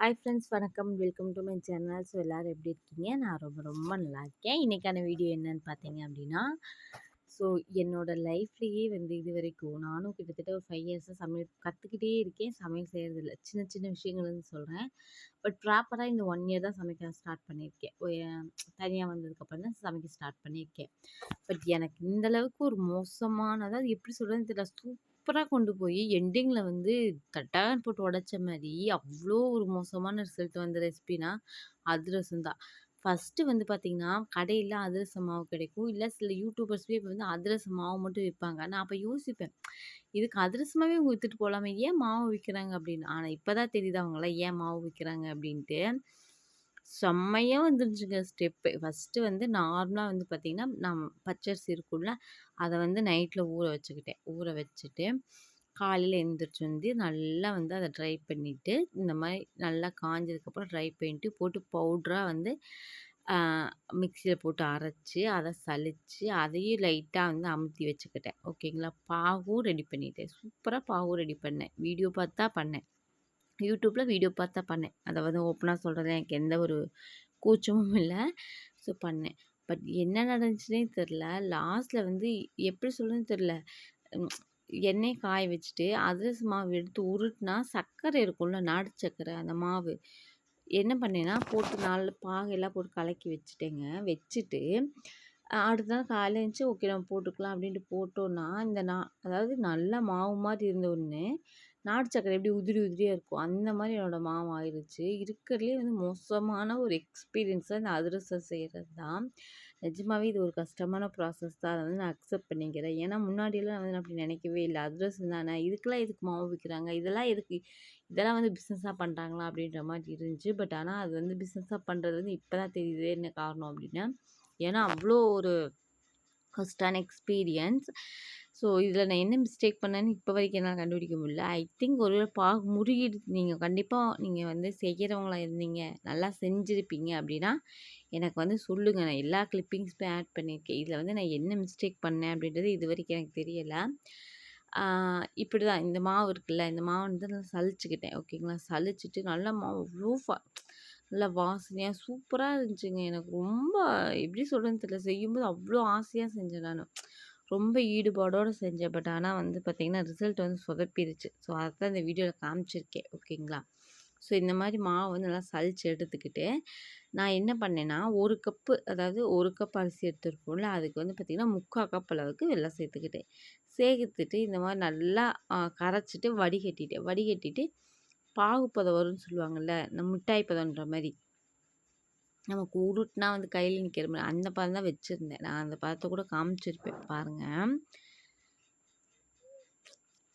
Hi friends வணக்கம். Welcome to my channel so எல்லோரும் எப்படி இருக்கீங்க? நான் ரொம்ப ரொம்ப நல்லா இருக்கேன். இன்றைக்கான வீடியோ என்னன்னு பார்த்தீங்க அப்படின்னா ஸோ என்னோடய லைஃப்லேயே வந்து இது வரைக்கும் நானும் கிட்டத்தட்ட ஒரு ஃபைவ் இயர்ஸாக சமையல் கற்றுக்கிட்டே இருக்கேன். சமையல் செய்கிறதில்ல சின்ன சின்ன விஷயங்கள் வந்து சொல்கிறேன் பட் ப்ராப்பராக இந்த ஒன் இயர் தான் சமைக்க ஸ்டார்ட் பண்ணியிருக்கேன். தனியாக வந்ததுக்கப்புறம் தான் சமைக்க ஸ்டார்ட் பண்ணியிருக்கேன். பட் எனக்கு இந்தளவுக்கு ஒரு மோசமான அதாவது எப்படி சொல்கிறதுன்னு தெரியல. சூப் சூப்பராக கொண்டு போய் எண்டிங்கில் வந்து தட்டாக போட்டு உடச்ச மாதிரி அவ்வளோ ஒரு மோசமான ரிசல்ட் வந்த ரெசிபினா அதிரசம் தான். ஃபஸ்ட்டு வந்து பார்த்திங்கன்னா கடையில் அதிரசம் மாவு கிடைக்கும். இல்லை சில யூடியூபர்ஸ்லேயே இப்போ வந்து அதிரசம் மாவு மட்டும் விற்பாங்க நான் அப்போ யோசிப்பேன் இதுக்கு அதிரசமாகவே இவங்க விற்றுட்டு போகலாமே ஏன் மாவு விற்கிறாங்க அப்படின்னு? ஆனால் இப்போ தான் தெரியுது அவங்களாம் ஏன் மாவு விற்கிறாங்க அப்படின்ட்டு. செம்மையாக வந்துருச்சுங்க ஸ்டெப்பு. ஃபஸ்ட்டு வந்து நார்மலாக வந்து பார்த்திங்கன்னா நான் பச்சரிசி இருக்கும்ல அதை வந்து நைட்டில் ஊற வச்சுக்கிட்டேன். ஊற வச்சுட்டு காலையில் எழுந்திரிச்சு வந்து நல்லா வந்து அதை ட்ரை பண்ணிவிட்டு இந்த மாதிரி நல்லா காஞ்சதுக்கப்புறம் ட்ரை பண்ணிட்டு போட்டு பவுட்ராக வந்து மிக்சியில் போட்டு அரைச்சி அதை சலித்து அதையும் லைட்டாக வந்து அமுத்தி வச்சுக்கிட்டேன். ஓகேங்களா? பாகும் ரெடி பண்ணிட்டேன். சூப்பராக பாகும் ரெடி பண்ணேன். வீடியோ பார்த்தா பண்ணேன். யூடியூப்பில் வீடியோ பார்த்தா பண்ணேன். அதை வந்து ஓப்பனாக சொல்கிறது எனக்கு எந்த ஒரு கூச்சமும் இல்லை. ஸோ பண்ணேன். பட் என்ன நடந்துச்சுனே தெரில. லாஸ்ட்டில் வந்து எப்படி சொல்கிறதுன்னு தெரில. எண்ணெய் காய வச்சுட்டு அதிரச மாவு எடுத்து உருட்டினா சர்க்கரை இருக்கும்ல நாடு சர்க்கரை அந்த மாவு. என்ன பண்ணேன்னா போட்டு நாலு பாகையெல்லாம் போட்டு கலக்கி வச்சுட்டேங்க. வச்சுட்டு அடுத்த நாள் காலையில் எழுந்துச்சி ஓகே நம்ம போட்டுக்கலாம் அப்படின்ட்டு போட்டோன்னா இந்த நான் அதாவது நல்ல மாவு மாதிரி இருந்த ஒன்று நாட்டு சக்கரை எப்படி உதிரி உதிரியாக இருக்கும். அந்த மாதிரி என்னோடய மாவு ஆயிடுச்சு இருக்கிறதுலே வந்து மோசமான ஒரு எக்ஸ்பீரியன்ஸாக இந்த அதிரசம் செய்கிறது தான் நிஜமாவே இது ஒரு கஷ்டமான ப்ராசஸ் தான். அதை வந்து நான் அக்செப்ட் பண்ணிக்கிறேன். ஏன்னா முன்னாடியெல்லாம் வந்து நான் அப்படி நினைக்கவே இல்லை. அதிரசம் தானே? இதுக்கெல்லாம் எதுக்கு மாவு விற்கிறாங்க? இதெல்லாம் எதுக்கு? இதெல்லாம் வந்து பிஸ்னஸாக பண்ணுறாங்களா அப்படின்ற மாதிரி இருந்துச்சு. பட் ஆனால் அது வந்து பிஸ்னஸாக பண்ணுறது வந்து இப்போ தான் தெரியுது என்ன காரணம் அப்படின்னா ஏன்னா அவ்வளோ ஒரு ஃபஸ்ட்டான எக்ஸ்பீரியன்ஸ் ஸோ இதில் நான் என்ன மிஸ்டேக் பண்ணேன்னு இப்போ வரைக்கும் என்னால் கண்டுபிடிக்க முடியல. ஐ திங்க் ஒரு பா முருகிடு நீங்கள் கண்டிப்பாக நீங்கள் வந்து செய்கிறவங்களா இருந்தீங்க நல்லா செஞ்சுருப்பீங்க அப்படின்னா எனக்கு வந்து சொல்லுங்கள் நான் எல்லா கிளிப்பிங்ஸுமே ஆட் பண்ணியிருக்கேன். இதில் வந்து நான் என்ன மிஸ்டேக் பண்ணேன் அப்படின்றது இது வரைக்கும் எனக்கு தெரியலை. இப்படி தான் இந்த மாவு இருக்குல்ல இந்த மாவு வந்து நான் சலிச்சுக்கிட்டேன். ஓகேங்களா? சளிச்சுட்டு நல்லா மாவு அவ்வளோ ஃபா நல்லா வாசனையாக சூப்பராக இருந்துச்சுங்க. எனக்கு ரொம்ப எப்படி சொல்கிறேன்னு தெரியல. செய்யும்போது அவ்வளோ ஆசையாக செஞ்சேன் நான். ரொம்ப ஈடுபாடோடு செஞ்சேன். பட் ஆனால் வந்து பார்த்திங்கன்னா ரிசல்ட் வந்து சொதப்பிடுச்சு ஸோ அதை தான் இந்த வீடியோவில் காமிச்சிருக்கேன். ஓகேங்களா? ஸோ இந்த மாதிரி மாவு வந்து நல்லா சளிச்சு எடுத்துக்கிட்டு நான் என்ன பண்ணேன்னா ஒரு கப்பு அதாவது ஒரு கப் அரிசி எடுத்துருப்போம்ல அதுக்கு வந்து பார்த்திங்கன்னா முக்கால் கப் அளவுக்கு வெள்ளம் சேர்த்துக்கிட்டேன். சேர்த்துட்டு இந்த மாதிரி நல்லா கரைச்சிட்டு வடிகட்டிட்டேன். வடிகட்டிட்டு பாகுப்பதம் வரும்னு சொல்லுவாங்கள்ல இந்த மிட்டாய் பதன்ற மாதிரி. நமக்கு உருட்டுனா வந்து கையில் நிற்கிற மாதிரி அந்த பதம் தான் வச்சுருந்தேன். நான் அந்த பதத்தை கூட காமிச்சிருப்பேன். பாருங்கள்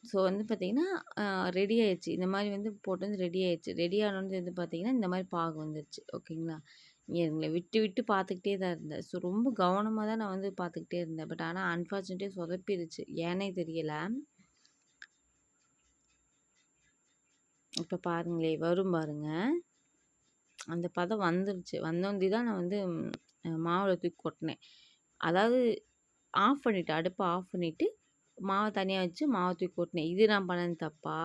ஸோ வந்து பார்த்திங்கன்னா ரெடி ஆயிடுச்சு. இந்த மாதிரி வந்து போட்டு வந்து ரெடி ஆயிடுச்சு. ரெடி ஆனது வந்து பார்த்திங்கன்னா இந்த மாதிரி பாகு வந்துருச்சு. ஓகேங்களா? எங்களை விட்டு விட்டு பார்த்துக்கிட்டே தான் இருந்தேன். ஸோ ரொம்ப கவனமாக தான் நான் வந்து பார்த்துக்கிட்டே இருந்தேன். பட் ஆனால் அன்ஃபார்ச்சுனேட்டே சொதப்பிடுச்சு. ஏனே தெரியலை. இப்போ பாருங்களே வரும் பாருங்கள் அந்த பதம் வந்துருச்சு. வந்தோந்தி தான் நான் வந்து மாவில் தூக்கி கொட்டினேன். அதாவது ஆஃப் பண்ணிவிட்டு அடுப்பை ஆஃப் பண்ணிவிட்டு மாவை தனியாக வச்சு மாவை தூக்கி கொட்டினேன். இது நான் பண்ணது தப்பா?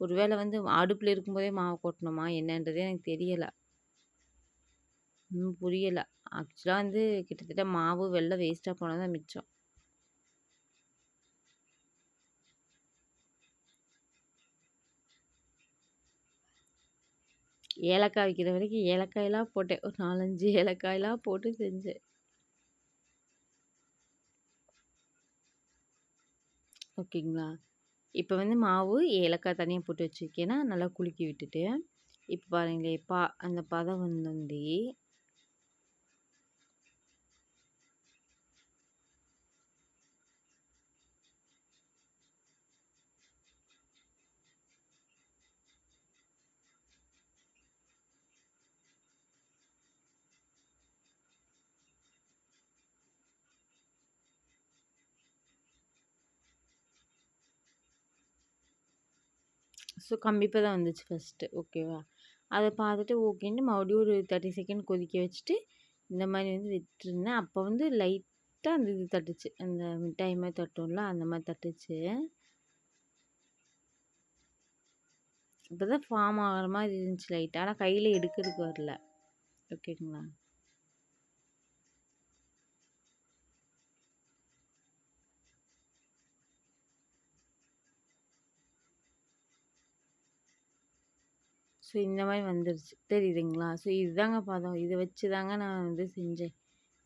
ஒரு வேளை வந்து அடுப்பில் இருக்கும்போதே மாவை கொட்டணுமா? என்னன்றதே எனக்கு தெரியலை. புரியலை. ஆக்சுவலாக வந்து கிட்டத்தட்ட மாவு வெள்ளை வேஸ்ட்டாக போனால் தான் மிச்சம். ஏலக்காய் வைக்கிற வரைக்கும் ஏலக்காயெல்லாம் போட்டேன். ஒரு நாலஞ்சு ஏலக்காயெல்லாம் போட்டு செஞ்சேன். ஓகேங்களா? இப்போ வந்து மாவு ஏலக்காய் தனியாக போட்டு வச்சுருக்கேன்னா நல்லா குலுக்கி விட்டுட்டு. இப்போ பாருங்களேன் பா அந்த பதம் வந்து ஸோ கம்பிப்பாக தான் வந்துச்சு ஃபஸ்ட்டு ஓகேவா அதை பார்த்துட்டு ஓகேன்ட்டு மறுபடியும் ஒரு தேர்ட்டி செகண்ட் கொதிக்க வச்சுட்டு இந்த மாதிரி வந்து விட்டுருந்தேன். அப்போ வந்து லைட்டாக அந்த இது தட்டுச்சு. அந்த மிட்டாய் மாதிரி தட்டும்ல அந்த மாதிரி தட்டுச்சு. இப்போ தான் ஃபார்ம் ஆகிற மாதிரி இருந்துச்சு லைட்டாக ஆனால் கையில் எடுக்கிறதுக்கு வரல. ஓகேங்களா ஸோ இந்த மாதிரி வந்துருச்சு. தெரியுதுங்களா ஸோ இதுதாங்க பதம். இதை வச்சு தாங்க நான் வந்து செஞ்சேன்.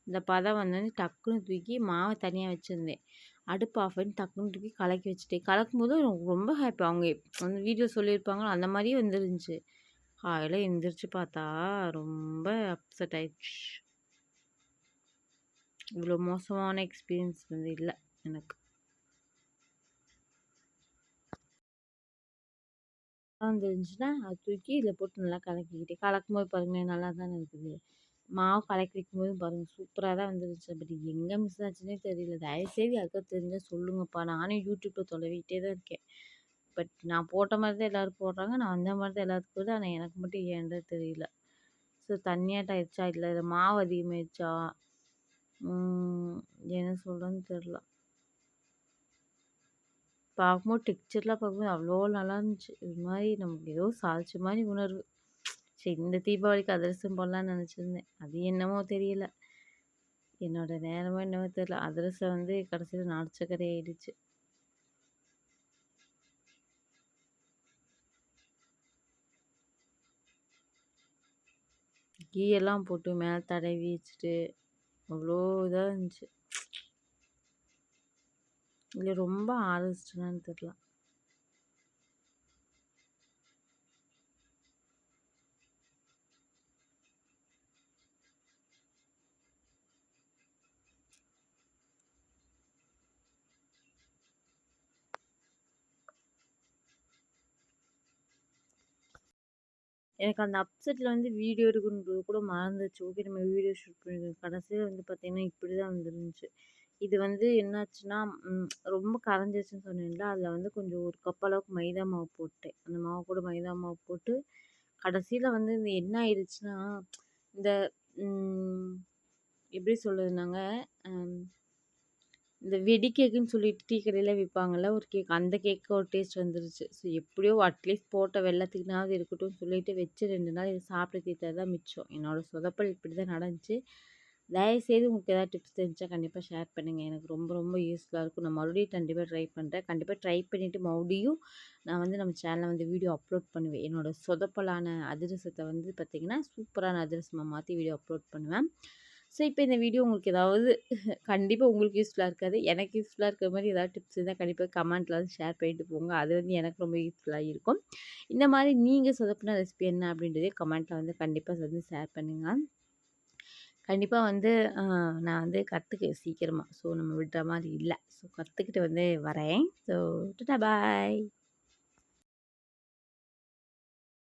இந்த பதம் வந்து டக்குன்னு தூக்கி மாவை தனியாக வச்சுருந்தேன். அடுப்பு ஆஃப் பண்ணி டக்குன்னு தூக்கி கலக்கி வச்சுட்டேன். கலக்கும் போது ரொம்ப ஹாப்பி அவங்க அந்த வீடியோ சொல்லியிருப்பாங்களோ? அந்த மாதிரியே வந்துருந்துச்சு. காலையில் எந்திரிச்சு பார்த்தா ரொம்ப அப்செட் ஆயிடுச்சு. இவ்வளோ மோசமான எக்ஸ்பீரியன்ஸ் வந்து இல்லை எனக்கு. வந்துருந்துச்சுன்னா அது தூக்கி இதில் போட்டு நல்லா கலக்கிக்கிட்டேன் கலக்கும் போது பாருங்களேன் நல்லா தானே இருக்குது. மாவு கலக்கி வைக்கும் போதும் பாருங்கள் சூப்பராக தான் வந்துருந்துச்சு பட் எங்கே மிஸ் ஆச்சுன்னே தெரியல. தயவுசெய்து யாருக்காவது தெரிஞ்சால் சொல்லுங்கப்பா. நானும் யூடியூப்பில் தொலைவிட்டே தான் இருக்கேன். பட் நான் போட்ட மாதிரி தான் எல்லோரும் போடுறாங்க. நான் அந்த மாதிரி தான் எல்லாத்துக்கும் வருது ஆனால் எனக்கு மட்டும் ஏன்றது தெரியல. ஸோ தண்ணியாட்டம் ஆயிடுச்சா? இல்லை மாவு அதிகமாகிடுச்சா என்ன சொல்கிறேன்னு தெரில பார்க்கும்போது டெக்ஸ்சர்லாம் பார்க்கும்போது அவ்வளோ நல்லா இருந்துச்சு. இது மாதிரி நமக்கு ஏதோ சாதிச்ச மாதிரி உணர்வு. சரி இந்த தீபாவளிக்கு அதிரசம் போடலான்னு நினச்சிருந்தேன். அது என்னமோ தெரியல. என்னோட நேரமோ என்னமோ தெரியல. அதிரசம் வந்து கடைசியில் நாட்டு ஆயிடுச்சு. கீ கீயெல்லாம் போட்டு மேலே தடவி வச்சுட்டு அவ்வளோ இதாக இருந்துச்சு. இல்லை ரொம்ப ஆரம்பிச்சிட்டுனான்னு தெரில எனக்கு அந்த அப்செட்டில் வந்து வீடியோ எடுக்கணுன்றது கூட மறந்துச்சு ஓகே நம்ம வீடியோ ஷூட் பண்ணிருக்கோம். கடைசியில் வந்து பார்த்திங்கன்னா இப்படி தான் வந்துருந்துச்சு. இது வந்து என்னாச்சுன்னா ரொம்ப கரைஞ்சிருச்சுன்னு சொன்னேன்ல அதில் வந்து கொஞ்சம் ஒரு கப் அளவுக்கு மைதா மாவு போட்டேன். அந்த மாவு கூட மைதா மாவு போட்டு கடைசியில் வந்து இந்த என்ன ஆயிடுச்சுன்னா இந்த எப்படி சொல்கிறதுனாங்க இந்த வெடி கேக்குன்னு சொல்லிட்டு டீ கடையில் விற்பாங்கள்ல ஒரு கேக் அந்த கேக்கு ஒரு டேஸ்ட் வந்துருச்சு. ஸோ எப்படியோ அட்லீஸ்ட் போட்ட வெள்ளத்துக்குனாவது இருக்கட்டும் சொல்லிட்டு வச்சு ரெண்டு நாள் இதை சாப்பிட்டு தீர்த்தது தான் மிச்சம். என்னோடய சொதப்பல் இப்படி தான் நடந்துச்சு. தயவுசெய்து உங்களுக்கு ஏதாவது டிப்ஸ் தெரிஞ்சால் கண்டிப்பாக ஷேர் பண்ணுங்கள் எனக்கு ரொம்ப ரொம்ப யூஸ்ஃபுல்லாக இருக்கும். நான் மறுபடியும் கண்டிப்பாக ட்ரை பண்ணுறேன் கண்டிப்பாக ட்ரை பண்ணிவிட்டு மறுபடியும் நான் வந்து நம்ம சேனலில் வந்து வீடியோ அப்லோட் பண்ணுவேன். என்னோடய சொதப்பலான அதிரசத்தை வந்து பார்த்திங்கன்னா சூப்பரான அதிரசமாக மாற்றி வீடியோ அப்லோட் பண்ணுவேன். ஸோ இப்போ இந்த வீடியோ உங்களுக்கு ஏதாவது கண்டிப்பாக உங்களுக்கு யூஸ்ஃபுல்லாக இருக்காது. எனக்கு யூஸ்ஃபுல்லாக இருக்கிற மாதிரி ஏதாவது டிப்ஸ் இருந்தால் கண்டிப்பாக கமெண்ட்டில் வந்து ஷேர் பண்ணிட்டு போங்க. அது வந்து எனக்கு ரொம்ப யூஸ்ஃபுல்லாக இருக்கும். இந்த மாதிரி நீங்கள் சொதப்பின ரெசிபி என்ன அப்படின்றதே கமெண்ட்டில் வந்து கண்டிப்பாக வந்து ஷேர் பண்ணுங்கள் கண்டிப்பாக வந்து நான் வந்து கற்றுக்க சீக்கிரமாக ஸோ நம்ம விடுற மாதிரி இல்லை. ஸோ கற்றுக்கிட்டு வந்து வரேன். So tata bye.